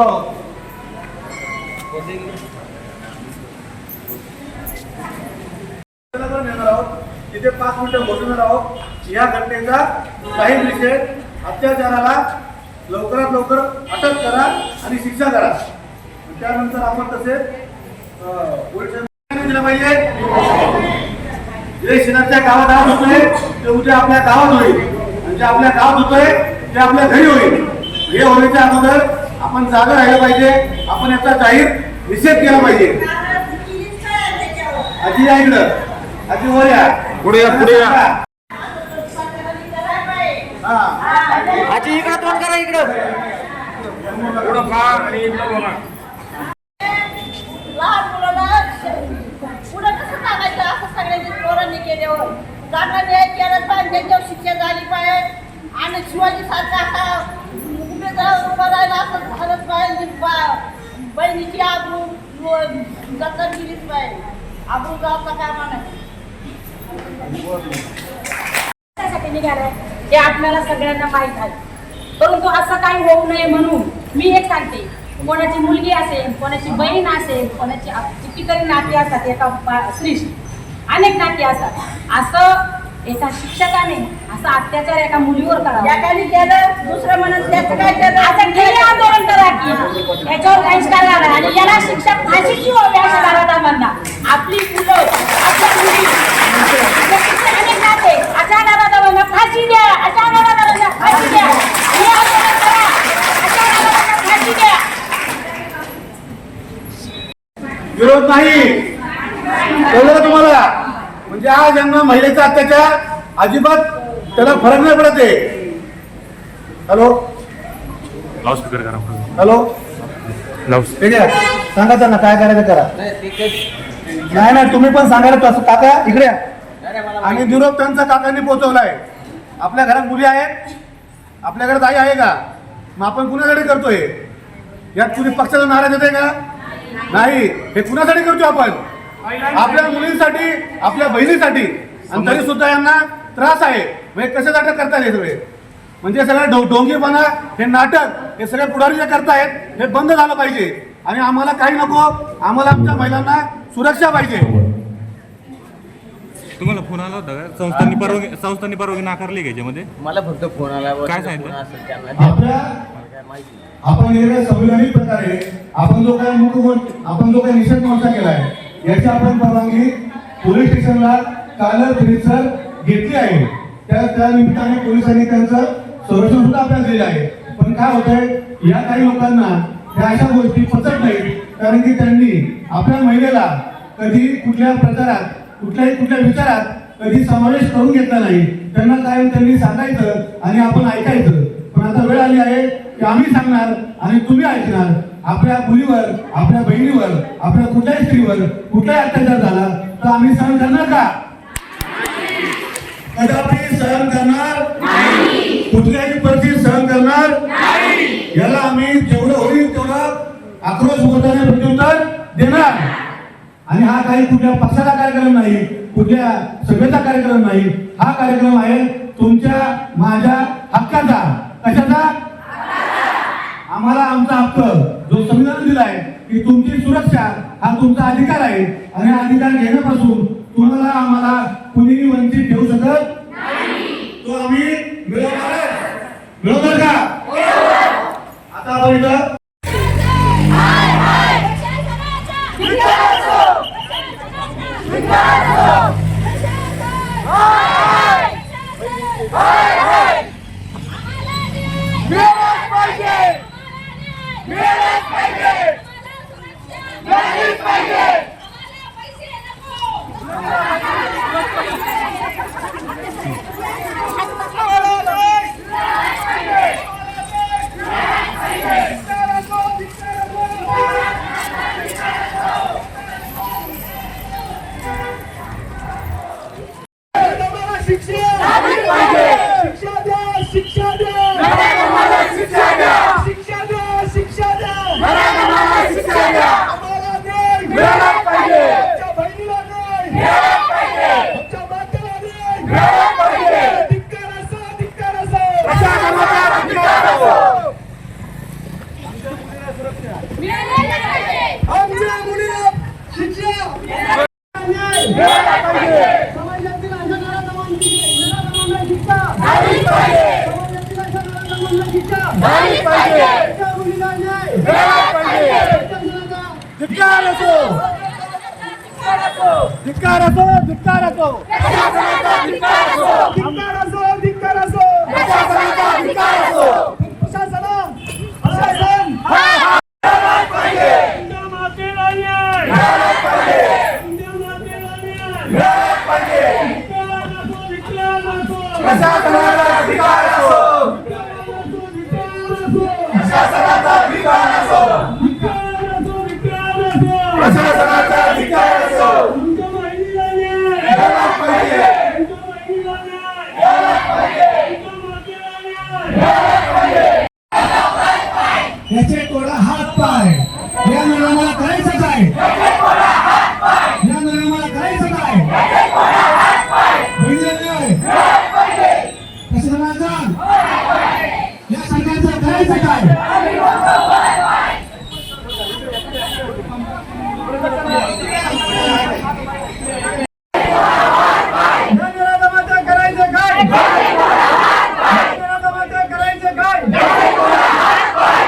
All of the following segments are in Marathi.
आहोत. तिथे पाच मिनिटं बसणार आहोत या घटनेचा काही निषेध अत्याचाराला लवकरात लवकर अटक करा आणि शिक्षा करा त्यानंतर आपण तसे दिलं पाहिजे. जे शेजारच्या गावात आज होतोय ते उद्या आपल्या गावात होईल. आणि जे आपल्या गावात होतोय ते आपल्या घरी होईल. हे होण्याच्या अगोदर आपण जागा राहिलं पाहिजे. आपण याचा जाहीर निषेध केला पाहिजे. आजी या इकडं. आजी वर या. पुढे या, पुढे या. हा. आजी इकडं तोंड करा इकडं. पुढं पहा आणि इकडं बघा लहान मुलाला पुढे कसं सांगायचं असं सगळ्यांनी पोरांनी केल्यावर गाण्याने केलं पाहिजे त्यांच्यावर शिक्षा झाली पाहिजे. आणि शिवाजी सारखा हा उमेदवार उभा राहिला असं झालंच पाहिजे. बा- बहिणीची आबरू जतन केलीच पाहिजे. आबरू जाता कामा नाही निघालाय हे आपल्याला सगळ्यांना माहीत आहे. परंतु असं काही होऊ नये म्हणून मी एक सांगते. कोणाची मुलगी असेल कोणाची बहीण असेल कोणाची कितीतरी नाती असतात एका पा- स्त्रीशी अनेक नाती असतात. असं एका शिक्षकाने असा अत्याचार एका मुलीवर करावा. एकाने केलं दुसरं म्हणत त्याचं काय केलं? असं गेले आंदोलन करा की याच्यावर बहिष्कार घाला आणि याला शिक्षा फाशीची व्हावी अशा दादा आपली मुलं आपल्या मुली आपल्या शिक्षकाने नाते अशा दादा फाशी द्या अशा दादा फाशी द्या हे आंदोलन करा अशा दादा फाशी द्या विरोध नाही कळलं का तुम्हाला म्हणजे आज यांना महिलेचा अत्याचार अजिबात त्याला फरक नाही पडत आहे. हॅलो? लाऊडस्पीकर करा हॅलो? ठीक आहे सांगा त्यांना काय करायचं करा. नाही नाही तुम्ही पण सांगायला तसं. काका इकडे. आणि निरोप त्यांचा काकांनी पोहोचवलाय. आपल्या घरात मुली आहेत. आपल्या घरात आई आहे का? मग आपण कुणासाठी करतोय? यात कुणी पक्षाचा नाराज येते का? नाही. हे कुणासाठी करतोय आपण? आपल्या मुलींसाठी आपल्या बहिणीसाठी. आणि तरी सुद्धा यांना त्रास आहे. म्हणजे कशासाठी करतायत हे सगळे? म्हणजे सगळं ढो ढोंगीपणा हे नाटक हे सगळे पुढारी जे करतायत हे बंद झालं पाहिजे. आणि आम्हाला काही नको आम्हाला आमच्या महिलांना सुरक्षा पाहिजे. तुम्हाला फोन आला होता का? संस्थांनी परवानगी संस्थांनी परवानगी नाकारली का याच्यामध्ये? मला फक्त फोन आला काय सांगितलं? काय आपण संविधानिक प्रकारे आपण जो मुख आपण जो काही निषेध मोर्चा केलाय याची आपण परवानगी पोलीस स्टेशनला काल फिरीसर घेतली आहे. त्या त्या निमित्ताने पोलिसांनी त्यांचं संरक्षण सुद्धा आपल्याला दिलं आहे. पण काय होतंय या काही लोकांना या अशा गोष्टी पचत नाहीत कारण की त्यांनी आपल्या महिलेला कधी कुठल्या प्रचारात कुठल्याही कुठल्या विचारात कधी समावेश करून घेतला नाही. त्यांना काय त्यांनी सांगायचं आणि आपण ऐकायचं. पण आता वेळ आली आहे की आम्ही सांगणार आणि तुम्ही ऐकणार. आपल्या मुलीवर आपल्या बहिणीवर आपल्या कुठल्याही स्त्रीवर कुठलाही अत्याचार झाला तर आम्ही सहन करणार का? कदापि सहन करणार कुठल्याही परिस्थिती सहन करणार याला आम्ही जेवढं होईल तेवढं आक्रोश बोलताना प्रत्युत्तर देणार. आणि हा काही कुठल्या पक्षाचा कार्यक्रम नाही कुठल्या सभेचा कार्यक्रम नाही. हा कार्यक्रम आहे तुमच्या माझ्या हक्काचा. कशाचा? आम्हाला आमचा हक्क जो संविधान दिलाय की तुमची सुरक्षा हा तुमचा अधिकार आहे. आणि अधिकार घेण्यापासून तुम्हाला आम्हाला कुणीही वंचित ठेवू शकत शिक्षा द्या शिक्षा द्या शिक्षा द्या. धिक्कार असो धिक्कार धिक्कार धिक्कार धिक्कार धिक्कार अधिकार असो प्रशासनाचा अधिकार असो प्रशासनाचा अधिकार असो यायला पाहिजे याचे थोडा हात पाय. या निर्णयाला करायचंच आहे या निर्णयाला करायचं काय बहिणीला न्याय प्रशासनाचा या सरकारचं करायचं काय या निराधामाचं करायचं काय या निराधामाचं करायचं काय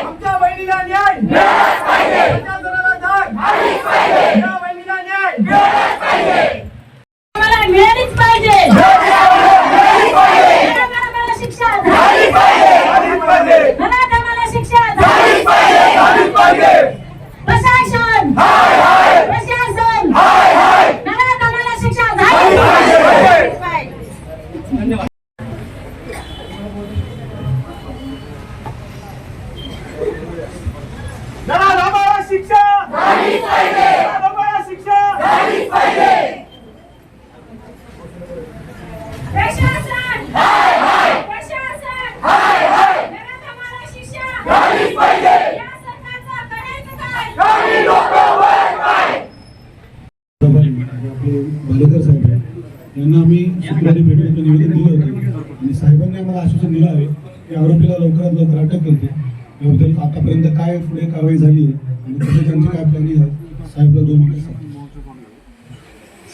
आमच्या बहिणीला न्याय प्रशासनाला न्याय या बहिणीला न्याय मला मिळालीच पाहिजे मला शिक्षा झाली मला मला शिक्षा झाली प्रशासन प्रशासन मला मला शिक्षा झाली पाहिजे नराधमाला शिक्षा नराधमाला शिक्षा प्रशासन प्रशासन घरात आम्हाला शिक्षा या सरकारचं करायचं काय आपले भालेकर साहेब आहेत. यांना आम्ही शुक्रवारी भेटून निवेदन दिलं होतं. आणि साहेबांनी आम्हाला आश्वासन दिलं आहे की आरोपीला लवकरात लवकर अटक करते. याबद्दल आतापर्यंत काय पुढे कारवाई झाली आहे आणि कसं त्यांची काय प्लॅनिंग आहे साहेबला दोन मिनिटं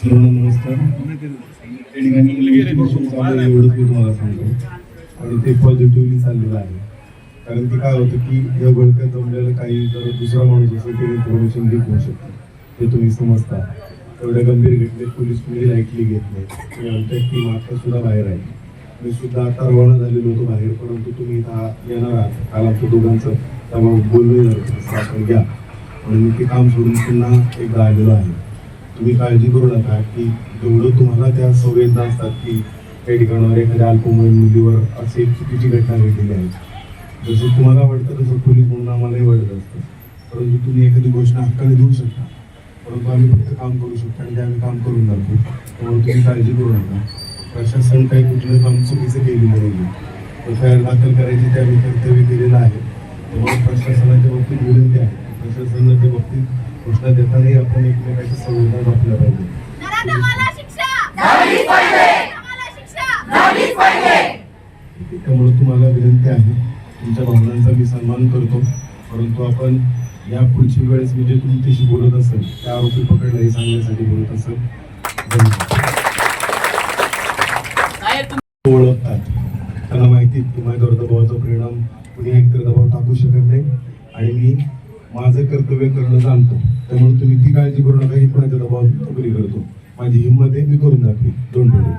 सर्वांना नमस्कार. या ठिकाणी एवढंच मी तुम्हाला सांगतो. आणि ते पॉझिटिव्हली चाललेलं आहे. कारण की काय होतं की या गोळक्यात जमलेलं काही जर दुसरा माणूस असेल ते इन्फॉर्मेशन लीक होऊ शकते. ते तुम्ही समजता. एवढ्या गंभीर घटनेत पोलीस कुणी लाईटली घेत नाही आणि आमच्या टीम आता सुद्धा बाहेर आहे मी सुद्धा आता रवाना झालेलो होतो बाहेर परंतु तुम्ही इथं येणार आहात. काल आमच्या दोघांचं त्यामुळे बोललो आपण घ्या. म्हणून मी ते काम सोडून पुन्हा एकदा आलेलो आहे. तुम्ही काळजी करू नका की जेवढं तुम्हाला त्या संवेदना असतात की काही ठिकाणावर एखाद्या अल्पवयीन मुलीवर असे चुकीची घटना घडलेली आहे जसं तुम्हाला वाटतं तसं पोलीस म्हणून आम्हालाही वाटत असतं. परंतु तुम्ही एखादी घोषणा हक्काने देऊ शकता. परंतु आम्ही फक्त काम करू शकतो आणि ते आम्ही काम करून दाखवू त्यामुळे तुम्ही काळजी करू नका. प्रशासन काही कुठलं काम चुकीचं केलेलं नाही एफ आय आर दाखल करायची ते आम्ही कर्तव्य केलेलं आहे. त्यामुळे प्रशासनाच्या बाबतीत विनंती आहे. प्रशासनाच्या बाबतीत घोषणा देतानाही आपण एकमेकाच्या संविधान आपल्या पाहिजे! त्यामुळे तुम्हाला विनंती आहे. तुमच्या भावनांचा मी सन्मान करतो. परंतु आपण या पुढची वेळेस मी जे तुमच्याशी बोलत असेल त्या आरोपी पकडला हे सांगण्यासाठी बोलत असेल. ओळखतात. त्यांना माहिती माझ्यावर दबावाचा परिणाम कुणी एकतर दबाव टाकू शकत नाही आणि मी माझं कर्तव्य करणं जाणतो. त्यामुळे तुम्ही ती काळजी करू नका ही कोणाच्या दबावात नोकरी करतो. माझी हिंमत आहे मी करून दाखवी दोन डोळे.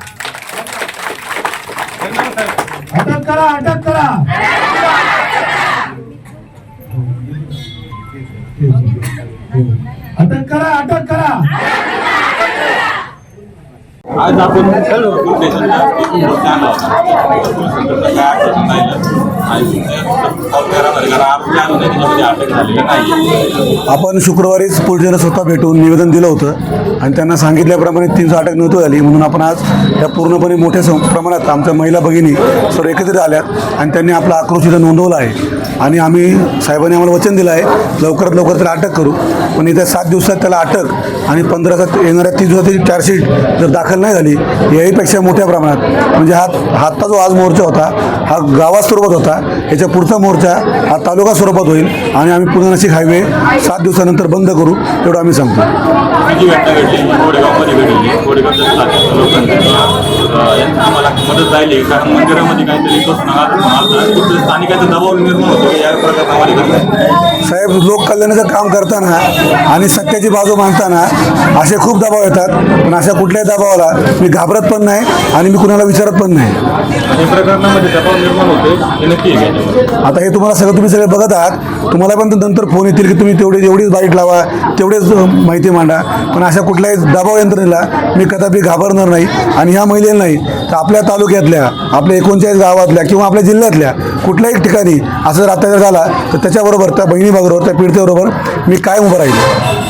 अटक करा अटक करा. करा अटक करा. आज आपण आपण शुक्रवारीच पोलिसांना स्वतः भेटून निवेदन दिलं होतं आणि त्यांना सांगितल्याप्रमाणे तीनशे अटक नव्हती झाली म्हणून आपण आज या पूर्णपणे मोठ्या सं- प्रमाणात आमच्या महिला भगिनी सर्व एकत्रित आल्यात आणि त्यांनी आपला आक्रोश इथं नोंदवला आहे. आणि आम्ही साहेबांनी आम्हाला वचन दिलं आहे लवकरात लवकर त्याला अटक करू. पण येत्या सात दिवसात त्याला अटक आणि पंधरा सात येणाऱ्या तीस दिवसात चार्जशीट जर दाखल नाही झाली याहीपेक्षा मोठ्या प्रमाणात. म्हणजे हा हातचा जो आज मोर्चा होता हा गावास्वरूपात होता. होता याच्या पुढचा मोर्चा हा तालुका स्वरूपात होईल आणि आम्ही पुणे नाशिक हायवे सात दिवसानंतर बंद करू एवढं आम्ही सांगतो. मदत राहिली कारण मंदिरामध्ये काहीतरी स्थानिकांचा दबाव निर्माण होतो या प्रकारचा आम्हाला करतात साहेब लोक कल्याणाचं काम करताना आणि सत्याची बाजू मांडताना असे खूप दबाव येतात. पण अशा कुठल्याही दबावाला मी घाबरत पण नाही आणि मी कुणाला विचारत पण नाही. प्रकरणामध्ये दबाव निर्माण होतो हे नक्की. आता हे तुम्हाला सगळं तुम्ही सगळे बघत आहात. तुम्हाला पण नंतर फोन येतील की तुम्ही तेवढे एवढीच बाईट लावा तेवढेच माहिती मांडा. पण अशा कुठल्याही दबाव यंत्रणेला मी कदापि घाबरणार नाही आणि ह्या महिलेला नाही. तर आपल्या तालुक्यातल्या आपल्या एकोणचाळीस गावातल्या किंवा आपल्या जिल्ह्यातल्या कुठल्याही ठिकाणी असं जर अत्याचार झाला तर त्याच्याबरोबर त्या बहिणीबरोबर त्या पीडितेबरोबर मी काय उभं राहील.